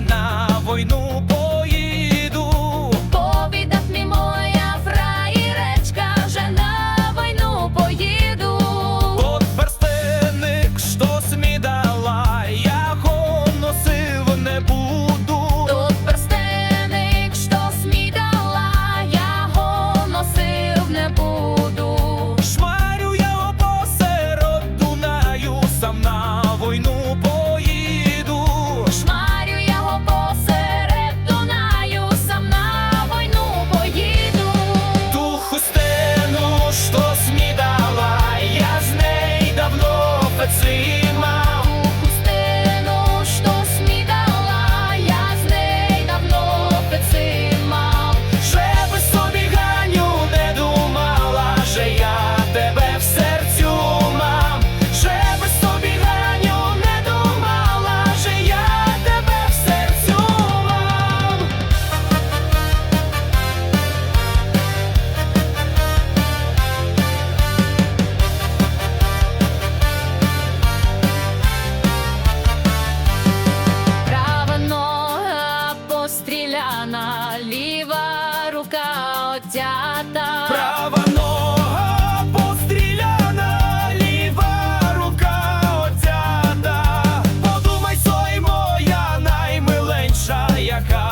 Now. I стріляна, ліва рука отята. Права нога постріляна, ліва рука отята. Подумай, сой моя наймиленша яка.